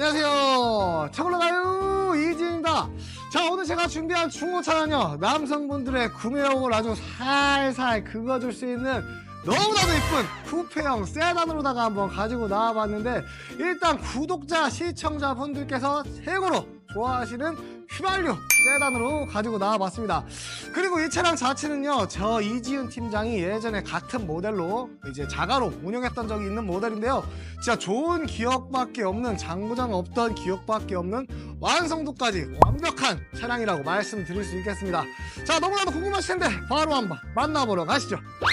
안녕하세요. 차올라가요 이지입니다. 자 오늘 제가 준비한 중고차는요 남성분들의 구매욕을 아주 살살 긁어줄 수 있는 너무나도 이쁜 쿠페형 세단으로다가 한번 가지고 나와봤는데 일단 구독자 시청자분들께서 최고로 좋아하시는 휘발유 세단으로 가지고 나와봤습니다. 그리고 이 차량 자체는요 저 이지훈 팀장이 예전에 같은 모델로 이제 자가로 운영했던 적이 있는 모델인데요. 진짜 좋은 기억밖에 없는 장부장 없던 기억밖에 없는 완성도까지 완벽한 차량이라고 말씀드릴 수 있겠습니다. 자 너무나도 궁금하실 텐데 바로 한번 만나보러 가시죠. 자,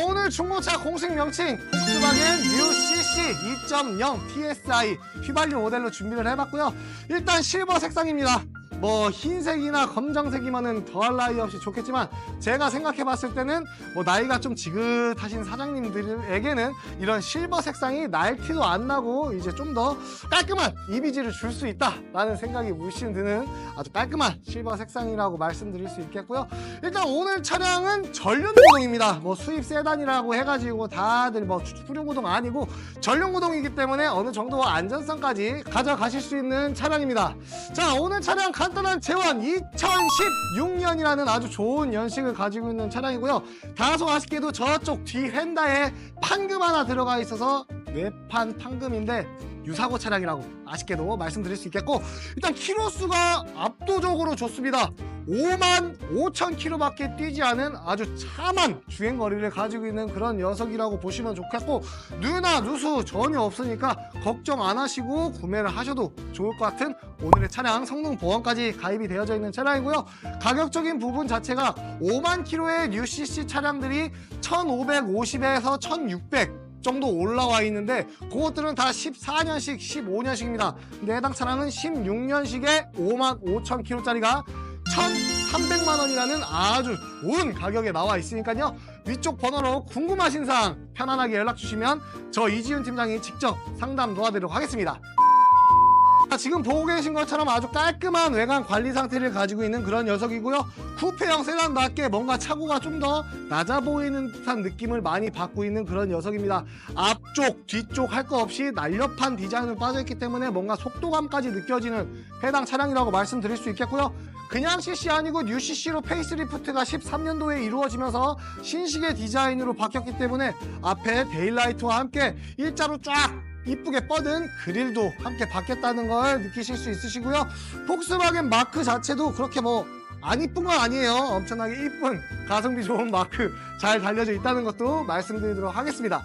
오늘 중고차 공식 명칭 폭스바겐 뉴 CC 2.0 TSI 휘발유 모델로 준비를 해봤고요. 일단 실버 색상입니다 뭐 흰색이나 검정색이면은 더할 나위 없이 좋겠지만 제가 생각해 봤을 때는 뭐 나이가 좀 지긋하신 사장님들에게는 이런 실버 색상이 날 티도 안 나고 이제 좀 더 깔끔한 이미지를 줄 수 있다라는 생각이 물씬 드는 아주 깔끔한 실버 색상이라고 말씀드릴 수 있겠고요. 일단 오늘 차량은 전륜 구동입니다. 뭐 수입 세단이라고 해가지고 다들 뭐 후륜 구동 아니고 전륜 구동이기 때문에 어느 정도 안전성까지 가져가실 수 있는 차량입니다. 자 오늘 차량 간 단한 재원 2016년이라는 아주 좋은 연식을 가지고 있는 차량이고요. 다소 아쉽게도 저쪽 뒤 휀다에 판금 하나 들어가 있어서 외판 판금인데 유사고 차량이라고 아쉽게도 말씀드릴 수 있겠고 일단 키로수가 압도적으로 좋습니다. 5만 5천 킬로밖에 뛰지 않은 아주 참한 주행 거리를 가지고 있는 그런 녀석이라고 보시면 좋겠고 누나 누수 전혀 없으니까 걱정 안 하시고 구매를 하셔도 좋을 것 같은 오늘의 차량 성능 보험까지 가입이 되어져 있는 차량이고요. 가격적인 부분 자체가 5만 킬로의 UCC 차량들이 1,550에서 1,600 정도 올라와 있는데 그것들은 다 14년식, 15년식입니다. 근데 해당 차량은 16년식에 5만 5천 킬로짜리가 1,300만 원이라는 아주 좋은 가격에 나와 있으니까요. 위쪽 번호로 궁금하신 사항 편안하게 연락 주시면 저 이지훈 팀장이 직접 상담 도와드리도록 하겠습니다. 자, 지금 보고 계신 것처럼 아주 깔끔한 외관 관리 상태를 가지고 있는 그런 녀석이고요. 쿠페형 세단답게 뭔가 차고가 좀 더 낮아 보이는 듯한 느낌을 많이 받고 있는 그런 녀석입니다. 앞쪽, 뒤쪽 할 거 없이 날렵한 디자인으로 빠져있기 때문에 뭔가 속도감까지 느껴지는 해당 차량이라고 말씀드릴 수 있겠고요. 그냥 CC 아니고 뉴 CC로 페이스리프트가 13년도에 이루어지면서 신식의 디자인으로 바뀌었기 때문에 앞에 데일라이트와 함께 일자로 쫙 이쁘게 뻗은 그릴도 함께 바뀌었다는 걸 느끼실 수 있으시고요. 폭스바겐 마크 자체도 그렇게 뭐 안 이쁜 건 아니에요. 엄청나게 이쁜 가성비 좋은 마크 잘 달려져 있다는 것도 말씀드리도록 하겠습니다.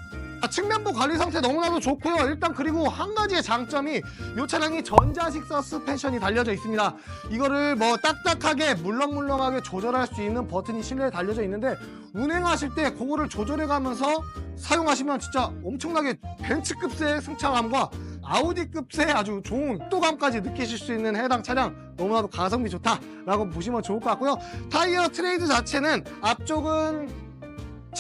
아, 측면부 관리 상태 너무나도 좋고요. 일단 그리고 한 가지의 장점이 이 차량이 전자식 서 스펜션이 달려져 있습니다. 이거를 뭐 딱딱하게 물렁물렁하게 조절할 수 있는 버튼이 실내에 달려져 있는데 운행하실 때 그거를 조절해 가면서 사용하시면 진짜 엄청나게 벤츠급의 승차감과 아우디급의 아주 좋은 속도감까지 느끼실 수 있는 해당 차량 너무나도 가성비 좋다라고 보시면 좋을 것 같고요. 타이어 트레이드 자체는 앞쪽은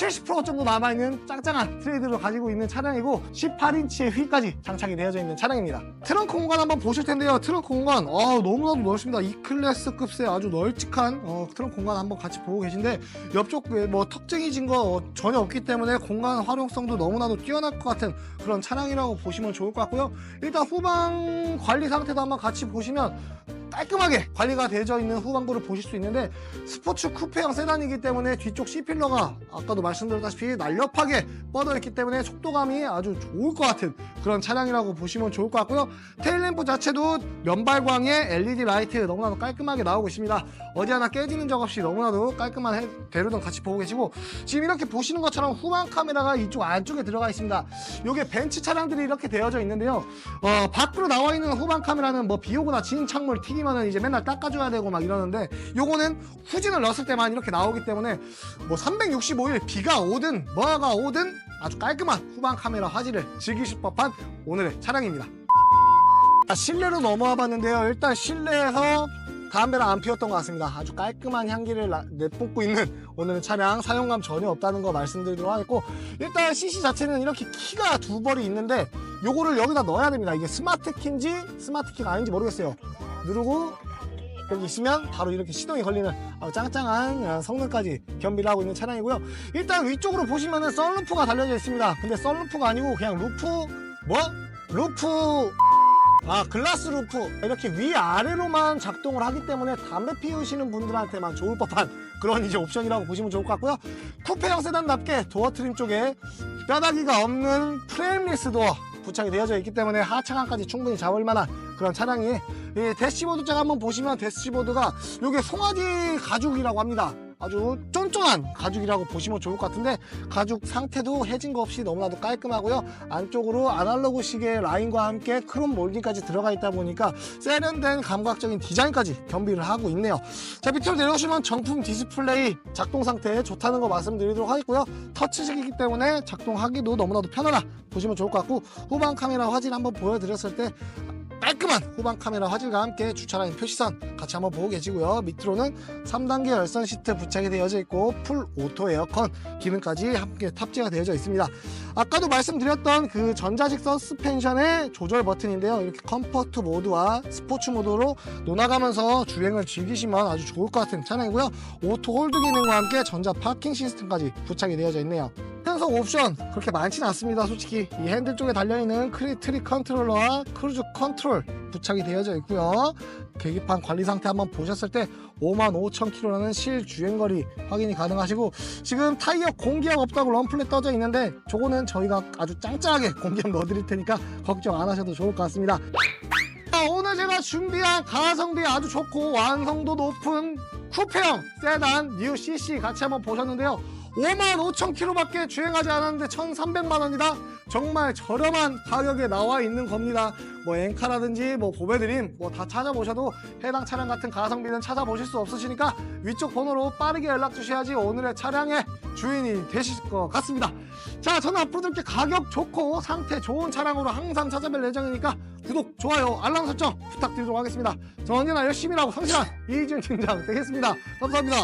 70% 정도 남아있는 짱짱한 트레이드를 가지고 있는 차량이고 18인치의 휠까지 장착이 되어져 있는 차량입니다. 트렁크 공간 한번 보실 텐데요. 트렁크 공간 어, 너무나도 넓습니다. E클래스 급의 아주 널찍한 어, 트렁크 공간 한번 같이 보고 계신데 옆쪽에 뭐 턱쟁이 진 거 전혀 없기 때문에 공간 활용성도 너무나도 뛰어날 것 같은 그런 차량이라고 보시면 좋을 것 같고요. 일단 후방 관리 상태도 한번 같이 보시면 깔끔하게 관리가 되어져 있는 후방부를 보실 수 있는데 스포츠 쿠페형 세단이기 때문에 뒤쪽 C필러가 아까도 말씀드렸다시피 날렵하게 뻗어 있기 때문에 속도감이 아주 좋을 것 같은 그런 차량이라고 보시면 좋을 것 같고요. 테일램프 자체도 면발광에 LED 라이트 너무나도 깔끔하게 나오고 있습니다. 어디 하나 깨지는 적 없이 너무나도 깔끔한 해- 대로등 같이 보고 계시고 지금 이렇게 보시는 것처럼 후방 카메라가 이쪽 안쪽에 들어가 있습니다. 요게 벤츠 차량들이 이렇게 되어져 있는데요. 어, 밖으로 나와 있는 후방 카메라는 뭐 비 오거나 진 창물 튀 기면은 이제 맨날 닦아줘야 되고 막 이러는데 요거는 후진을 넣었을 때만 이렇게 나오기 때문에 뭐 365일 비가 오든 뭐가 오든 아주 깔끔한 후방 카메라 화질을 즐기실 법한 오늘의 차량입니다. 자, 실내로 넘어와 봤는데요. 일단 실내에서 담배를 안 피웠던 것 같습니다. 아주 깔끔한 향기를 나- 내뿜고 있는 오늘 차량 사용감 전혀 없다는 거 말씀드리도록 하겠고 일단 CC 자체는 이렇게 키가 두 벌이 있는데 요거를 여기다 넣어야 됩니다. 이게 스마트 키인지 스마트 키가 아닌지 모르겠어요. 누르고 여기 있으면 바로 이렇게 시동이 걸리는 짱짱한 어, 성능까지 겸비를 하고 있는 차량이고요. 일단 위쪽으로 보시면은 썬루프가 달려져 있습니다. 근데 썬루프가 아니고 그냥 루프 뭐? 루프 아 글라스 루프 이렇게 위아래로만 작동을 하기 때문에 담배 피우시는 분들한테만 좋을 법한 그런 이제 옵션이라고 보시면 좋을 것 같고요 쿠페형 세단답게 도어 트림 쪽에 뼈다귀가 없는 프레임리스 도어 부착이 되어져 있기 때문에 하차감까지 충분히 잡을 만한 그런 차량이 이 대시보드 쪽 한번 보시면 대시보드가 이게 송아지 가죽이라고 합니다 아주 쫀쫀한 가죽이라고 보시면 좋을 것 같은데 가죽 상태도 해진 거 없이 너무나도 깔끔하고요. 안쪽으로 아날로그 시계 라인과 함께 크롬 몰딩까지 들어가 있다 보니까 세련된 감각적인 디자인까지 겸비를 하고 있네요. 자 밑으로 내려오시면 정품 디스플레이 작동 상태 좋다는 거 말씀드리도록 하겠고요. 터치식이기 때문에 작동하기도 너무나도 편하다 보시면 좋을 것 같고 후방 카메라 화질 한번 보여드렸을 때 깔끔한 후방 카메라 화질과 함께 주차라인 표시선 같이 한번 보고 계시고요. 밑으로는 3단계 열선 시트 부착이 되어져 있고 풀 오토 에어컨 기능까지 함께 탑재가 되어져 있습니다. 아까도 말씀드렸던 그 전자식 서스펜션의 조절 버튼인데요. 이렇게 컴포트 모드와 스포츠 모드로 놀아가면서 주행을 즐기시면 아주 좋을 것 같은 차량이고요. 오토 홀드 기능과 함께 전자 파킹 시스템까지 부착이 되어져 있네요. 현석 옵션 그렇게 많지는 않습니다. 솔직히 이 핸들 쪽에 달려있는 크리트리 컨트롤러와 크루즈 컨트롤 부착이 되어져 있고요. 계기판 관리 상태 한번 보셨을 때 55,000km라는 실주행거리 확인이 가능하시고 지금 타이어 공기압 없다고 럼플렛 떠져 있는데 저거는 저희가 아주 짱짱하게 공기압 넣어드릴 테니까 걱정 안 하셔도 좋을 것 같습니다. 자, 오늘 제가 준비한 가성비 아주 좋고 완성도 높은 쿠페형 세단 뉴 CC 같이 한번 보셨는데요 55,000km밖에 주행하지 않았는데 1,300만 원이다. 정말 저렴한 가격에 나와 있는 겁니다. 뭐 엔카라든지 뭐 고배드림 뭐 다 찾아보셔도 해당 차량 같은 가성비는 찾아보실 수 없으시니까 위쪽 번호로 빠르게 연락 주셔야지 오늘의 차량의 주인이 되실 것 같습니다. 자, 저는 앞으로도 이렇게 가격 좋고 상태 좋은 차량으로 항상 찾아뵐 예정이니까 구독, 좋아요, 알람 설정 부탁드리도록 하겠습니다. 저 언제나 열심히 일하고 성실한 이희준 팀장 되겠습니다. 감사합니다.